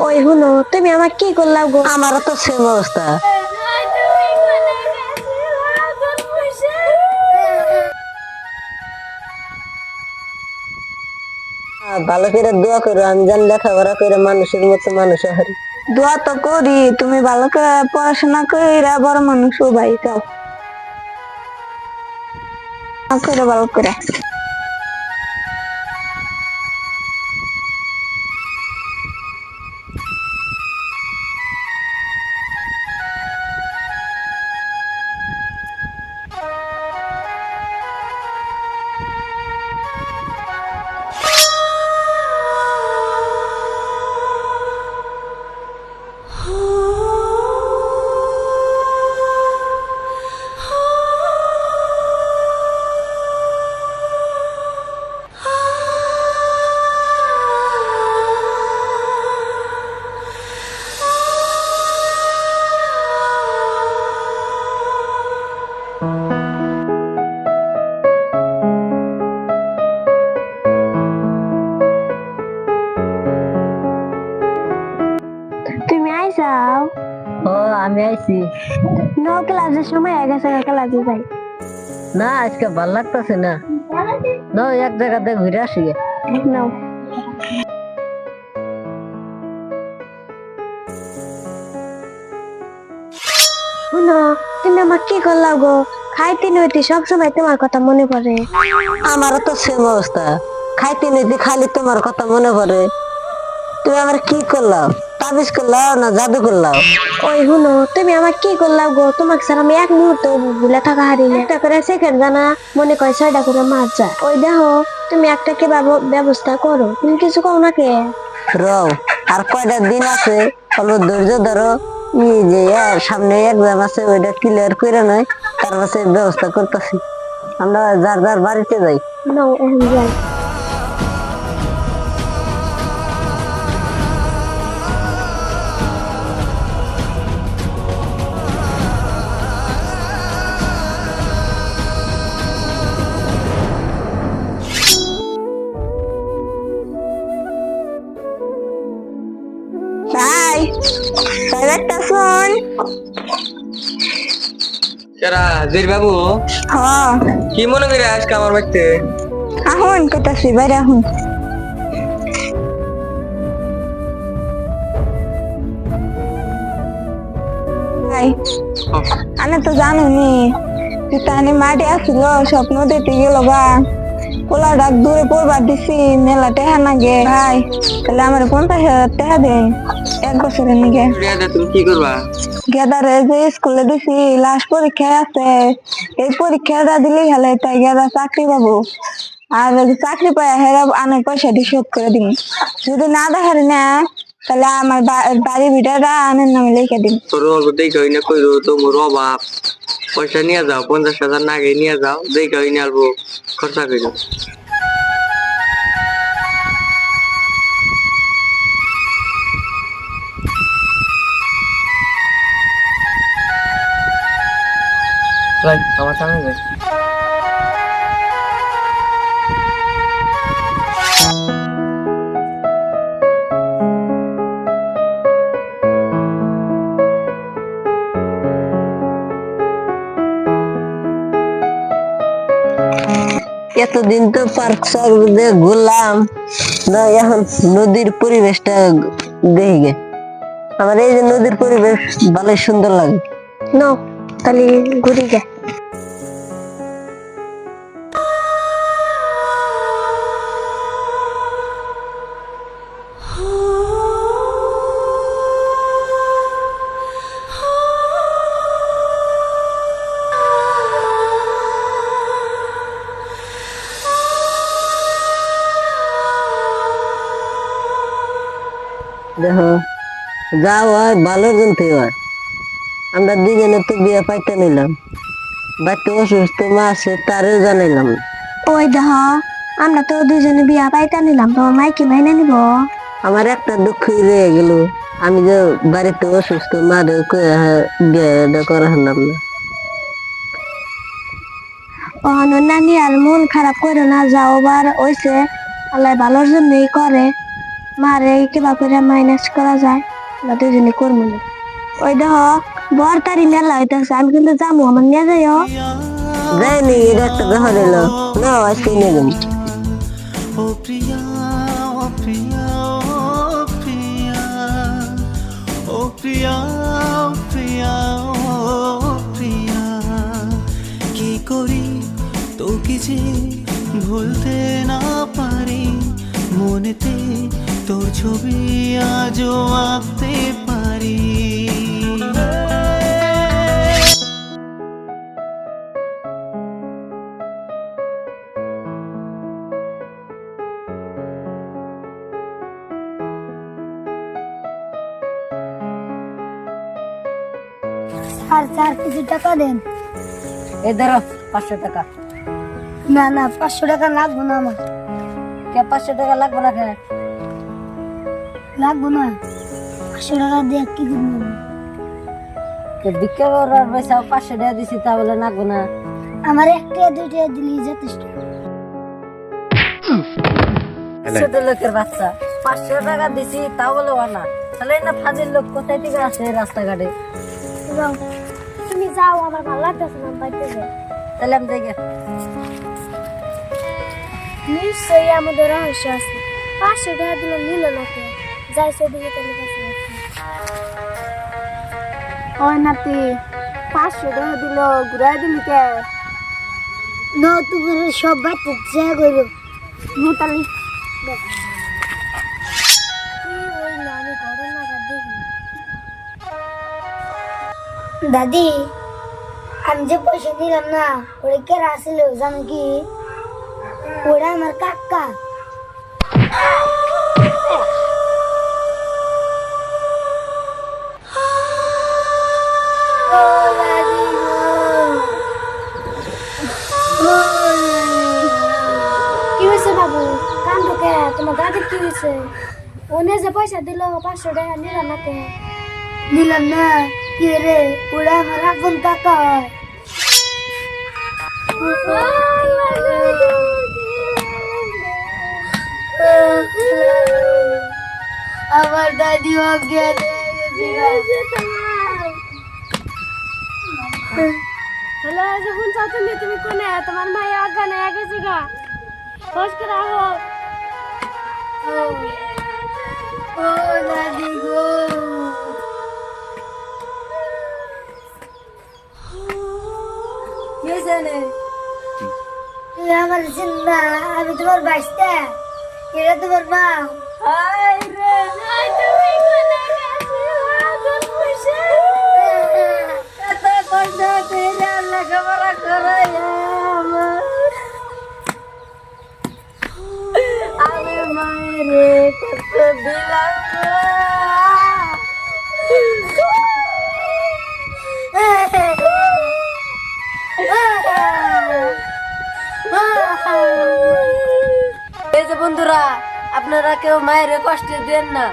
ওই হুনো তুমি আমার কি করলাম গো? আমারও তো সেম অবস্থা। ভালো করে দোয়া করো আমি জানি লেখাপড়া করে মানুষের মতো মানুষ হারি দোয়া তো করি তুমি ভালো করে পড়াশোনা কইরা বড় মানুষ ও ভাই যাও করে ভালো করে। নো ক্লাসের সময় এক গেছে ক্লাসে যাই না আজকে ভালো লাগতেছে না। না এক জায়গাতে ঘুরে আসি। নাও। শুনো তুমি আমার কি করলাম গো? খাইতে নইতে সবসময় তোমার কথা মনে পড়ে। আমারও তো সেম অবস্থা। খাইতে নিতে খালি তোমার কথা মনে পড়ে। তুমি আমার কি করলাম তাবিজ করলাম না জাদু করলাম ওই শুনো তুমি আমার কি করলাম গো? তোমাকে স্যার আমি এক মুহূর্ত ভুলে থাকা হারি না। একটা করে সেকেন্ড জানা মনে করে ছয়টা করে মার যায় ওই দেখো তুমি একটা কি ব্যব- ব্যবস্থা করো। তুমি কিছু কও না কে? রও আর কয়টা দিন আছে? অল্প ধৈর্য ধরো। যে সামনে এক্সাম আছে ওইটা ক্লিয়ার করে নয় তার কাছে ব্যবস্থা করতেছি। আমরা যার যার বাড়িতে যাই। নাও এখন যাই। একটা শোন। কেরা বাবু হ্যাঁ। কি মনে করে আজকে আমার বাড়িতে? আহুন ভাই আমি তো জানো নি পিতানি মাঠে আসছিল স্বপ্ন দেখতে গেল গা পোলা ডাক দূরে পড়বার দিছি মেলা টেহা নাগে ভাই তাহলে আমার পঞ্চাশ হাজার টাকা দে এক বছরের নিগে। তুমি কি করবা? গেদারে যে স্কুলে দিছি লাস্ট পরীক্ষায় আছে। এই পরীক্ষাটা দিলে হলে তাই গেদা চাকরি পাবো। আর যদি চাকরি পাই হেরা অনেক পয়সা দিয়ে শোধ করে দিন যদি না দেখারি না তাহলে আমার বাড়ি ভিটাটা আনের নামে লিখে দিন তোর অল্প দেখে হইনা কইরো তোমার অভাব। পয়সা নিয়ে যাও পঞ্চাশ হাজার না আগে নিয়ে যাও দেখে হইনা অল্প খরচা কইরো। আমার সামনে এতদিন তো পার্ক সার্ক দিয়ে ঘুরলাম, না, এখন নদীর পরিবেশটা দেখে। গে আমার এই যে নদীর পরিবেশ ভালোই সুন্দর লাগে। নাও, তাহলে ঘুরে গে যা হয় ভালো জনতে হয়। আমরা দুজনে তো বিয়ে পাইতে নিলাম। বাড়িতে অসুস্থ মা আছে তারও জানাইলাম। ওই দেখ আমরা তো দুজনে বিয়া পাইতে নিলাম তোমার মাইকে মাইনে নিব। আমার একটা দুঃখই রয়ে গেল। আমি যে বাড়িতে অসুস্থ মারে বিয়েটা করা হলাম না নানি আর মন খারাপ করে না যাও বার ওইছে আল্লাহ ভালোর জন্যই করে। মারে কিবা করে মাইনাস করা যায়। আমরা দুজনে করব না। ওই দেখো বর তারি মেলা হইতেছে আমি কিন্তু যাব আমার নিয়ে যাইও। যাইনি এটা একটা দেখা দিল না আজকে নিয়ে যাব ও প্রিয়া ও প্রিয়া ও প্রিয়া ও প্রিয়া প্রিয়া ও প্রিয়া। কি করি তোকে যে ভুলতে না পারি মনেতে তোর ছবি আজও আঁকতে পারি। আর চার কিছু টাকা দেন। এ ধরো পাঁচশো টাকা। না না পাঁচশো টাকা লাগবো না আমার। কে পাঁচশো টাকা লাগবে না কে লাগবো না। পাঁচশো টাকা দিয়ে কি করব ভিক্ষা করার পয়সা পাঁচশো টাকা দিছি তা বলে লাগবে না। আমার একটা দুইটা দিলেই যথেষ্ট। ছোট লোকের বাচ্চা পাঁচশো টাকা দিছি তা বলে না। তাহলে না ফাজিল লোক কোথায় থেকে আসে রাস্তাঘাটে? যাও। তুমি যাও আমার ভালো লাগতেছে না বাড়িতে যাও। তাহলে আমি দেখে নিশ্চয়ই আমাদের রহস্য আছে। পাঁচশো টাকা দিলে নিল না কেউ। যাই সেদিকে তাহলে ওই নাতি পাঁচশো টাকা দিল ঘুরাই দিলি কে? ন তুমি সব বাচ্চা যা করো। মোতালি দাদি আমি যে পয়সা দিলাম না ওরা কে আসছিল জানো কি? ওরা আমার কাকা। তোমার দাদির কি হয়েছে ওনে যে পয়সা দিল পাঁচশো টাকা নিলাম না কে নিলাম না কি রে ওরা আমার আপন কাকা হয় আমার দাদি অজ্ঞান হ্যালো যখন চাও তুমি তুমি কোনে তোমার মায়ের অজ্ঞান হয়ে গেছে গা হোস করে আহো ও দাদি গো? তুমি আমার চিন্তা আমি তোমার বাইশটা এটা তোমার মা কেউ মায়ের কষ্ট দেন না।